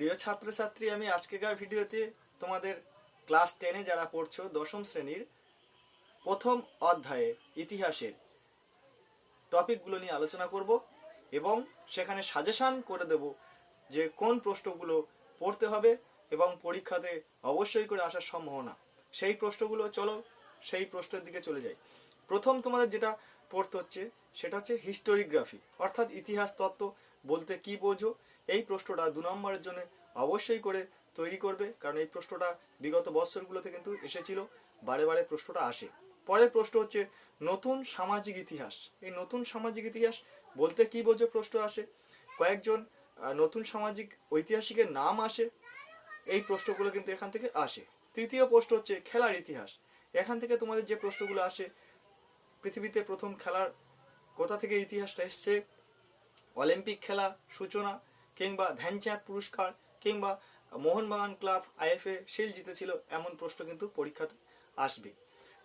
প্রিয় ছাত্রছাত্রী, আমি আজকেকার ভিডিওতে তোমাদের ক্লাস টেনে যারা পড়ছো দশম শ্রেণির প্রথম অধ্যায়ে ইতিহাসের টপিকগুলো নিয়ে আলোচনা করব এবং সেখানে সাজেশান করে দেব যে কোন প্রশ্নগুলো পড়তে হবে এবং পরীক্ষাতে অবশ্যই করে আসার সম্ভাবনা। সেই প্রশ্নগুলো, চলো সেই প্রশ্নের দিকে চলে যাই। প্রথম তোমাদের যেটা পড়তে হচ্ছে, সেটা হচ্ছে হিস্টোরিগ্রাফি, অর্থাৎ ইতিহাস তত্ত্ব বলতে কি বোঝো? এই প্রশ্নটা দু নম্বরের জন্য অবশ্যই করে তৈরি করবে, কারণ এই প্রশ্নটা বিগত বৎসরগুলোতে কিন্তু এসেছিল, বারে বারে প্রশ্নটা আসে। পরের প্রশ্ন হচ্ছে, নতুন সামাজিক ইতিহাস। এই নতুন সামাজিক ইতিহাস বলতে কি বোঝো প্রশ্ন আসে? কয়েকজন নতুন সামাজিক ঐতিহাসিকের নাম আসে, এই প্রশ্নগুলো কিন্তু এখান থেকে আসে। তৃতীয় প্রশ্ন হচ্ছে, খেলার ইতিহাস। এখান থেকে তোমাদের যে প্রশ্নগুলো আসে, পৃথিবীতে প্রথম খেলার কোথা থেকে ইতিহাসটা এসছে? অলিম্পিক খেলা, সূচনা কিংবা ধ্যানচাঁদ পুরস্কার কিংবা মোহনবাগান ক্লাব আইএফএ শিল জিতেছিল, এমন প্রশ্ন কিন্তু পরীক্ষাতে আসবে।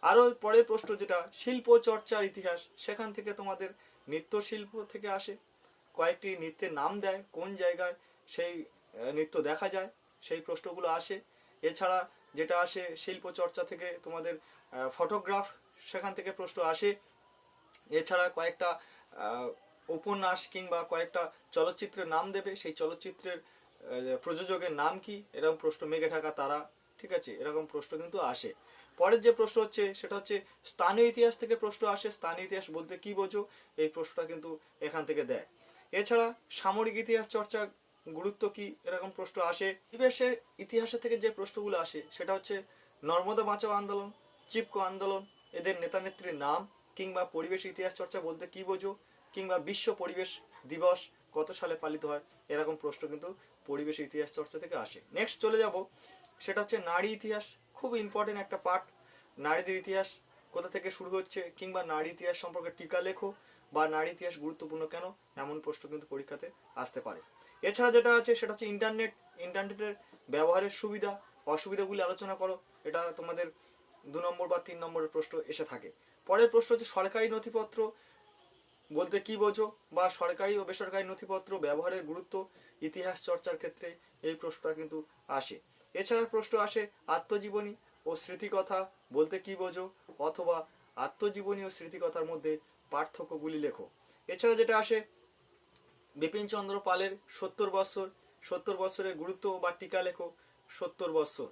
আরও পরের প্রশ্ন যেটা, শিল্প চর্চার ইতিহাস, সেখান থেকে তোমাদের নৃত্যশিল্প থেকে আসে। কয়েকটি নৃত্যের নাম দেয়, কোন জায়গায় সেই নৃত্য দেখা যায়, সেই প্রশ্নগুলো আসে। এছাড়া যেটা আসে, শিল্প চর্চা থেকে তোমাদের ফটোগ্রাফ, সেখান থেকে প্রশ্ন আসে। এছাড়া কয়েকটা উপন্যাস কিংবা কয়েকটা চলচ্চিত্রের নাম দেবে, সেই চলচ্চিত্রের প্রযোজকের নাম কি? এরকম প্রশ্ন মেঘে ঢাকা তারা, ঠিক আছে? এরকম প্রশ্ন কিন্তু আসে। পরের যে প্রশ্ন হচ্ছে, সেটা হচ্ছে, স্থানীয় ইতিহাস থেকে প্রশ্ন আসে, স্থানীয় ইতিহাস বলতে কি বোঝো? এই প্রশ্নটা কিন্তু এখান থেকে দেয়। এছাড়া, সামরিক ইতিহাস চর্চা গুরুত্ব কি? এরকম প্রশ্ন আসে। পরিবেশের ইতিহাসের থেকে যে প্রশ্নগুলো আসে, সেটা হচ্ছে, নর্মদা বাঁচাও আন্দোলন, চিপকো আন্দোলন, এদের নেতা নেত্রীর নাম কিংবা পরিবেশ ইতিহাস চর্চা বলতে কি বোঝো? কিংবা বিশ্ব পরিবেশ দিবস কত সালে পালিত হয়, এরকম প্রশ্ন কিন্তু পরিবেশ ইতিহাস চর্চা থেকে আসে। নেক্সট চলে যাব। সেটা হচ্ছে নারী ইতিহাস। খুব ইম্পর্টেন্ট একটা পার্ট নারীদের ইতিহাস কোথা থেকে শুরু হচ্ছে কিংবা নারী ইতিহাস সম্পর্কে টিকা লেখো বা নারী ইতিহাস গুরুত্বপূর্ণ কেন, এমন প্রশ্ন কিন্তু পরীক্ষাতে আসতে পারে। এছাড়া যেটা আছে সেটা হচ্ছে ইন্টারনেট ইন্টারনেটের ব্যবহারের সুবিধা, অসুবিধাগুলি আলোচনা করো। এটা তোমাদের দু নম্বর বা তিন নম্বরের প্রশ্ন এসে থাকে। পরের প্রশ্ন হচ্ছে সরকারি নথিপত্র বলতে কি বোঝো? বা সরকারি ও বেসরকারি নথিপত্র ব্যবহারের গুরুত্ব, ইতিহাস চর্চার ক্ষেত্রে এই প্রশ্নটা কিন্তু আসে। এছাড়া প্রশ্ন আসে, আত্মজীবনী ও স্মৃতিকথা বলতে কি বোঝো? অথবা আত্মজীবনী ও স্মৃতিকথার মধ্যে পার্থক্যগুলি লেখো। এছাড়া যেটা আসে, বিপিনচন্দ্র পালের সত্তর বৎসর, সত্তর বৎসরের গুরুত্ব বা টিকা লেখো, সত্তর বৎসর।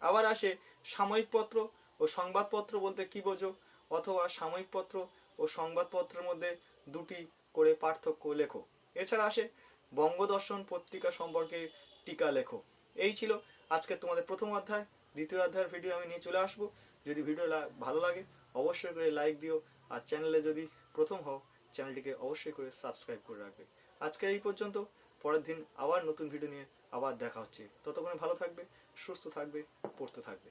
আবার আসে সাময়িকপত্র ও সংবাদপত্র বলতে কি বোঝো? অথবা সাময়িকপত্র ও সংবাদপত্রের মধ্যে দুটি করে পার্থক্য লেখো। এছাড়া আসে বঙ্গদর্শন পত্রিকা সম্পর্কে টিকা লেখো। এই ছিল আজকে তোমাদের প্রথম অধ্যায়। দ্বিতীয় অধ্যায়ের ভিডিও আমি নিয়ে চলে আসব। যদি ভিডিও ভালো লাগে, অবশ্যই করে লাইক দিও। আর চ্যানেলে যদি প্রথম হও চ্যানেলটিকে অবশ্যই করে সাবস্ক্রাইব করে রাখবে। আজকে এই পর্যন্ত। পরের দিন আবার নতুন ভিডিও নিয়ে আবার দেখা হচ্ছে। ততক্ষণে ভালো থাকবে, সুস্থ থাকবে, পড়তে থাকবে।